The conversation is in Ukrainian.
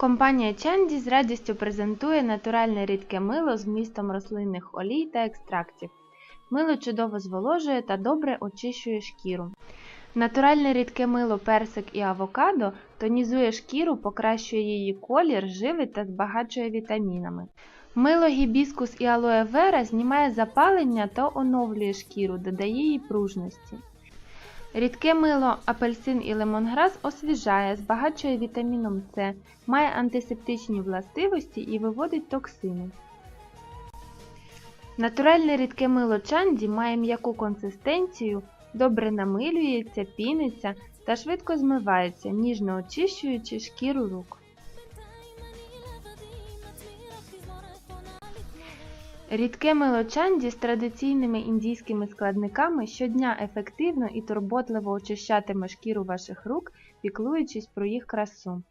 Компанія Чанді з радістю презентує натуральне рідке мило з вмістом рослинних олій та екстрактів. Мило чудово зволожує та добре очищує шкіру. Натуральне рідке мило персик і авокадо тонізує шкіру, покращує її колір, живить та збагачує вітамінами. Мило гібіскус і алоe вера знімає запалення та оновлює шкіру, додає їй пружності. Рідке мило апельсин і лемонграс освіжає, збагачує вітаміном С, має антисептичні властивості і виводить токсини. Натуральне рідке мило чанді має м'яку консистенцію, добре намилюється, піниться та швидко змивається, ніжно очищуючи шкіру рук. Рідке милочанді з традиційними індійськими складниками щодня ефективно і турботливо очищатиме шкіру ваших рук, піклуючись про їх красу.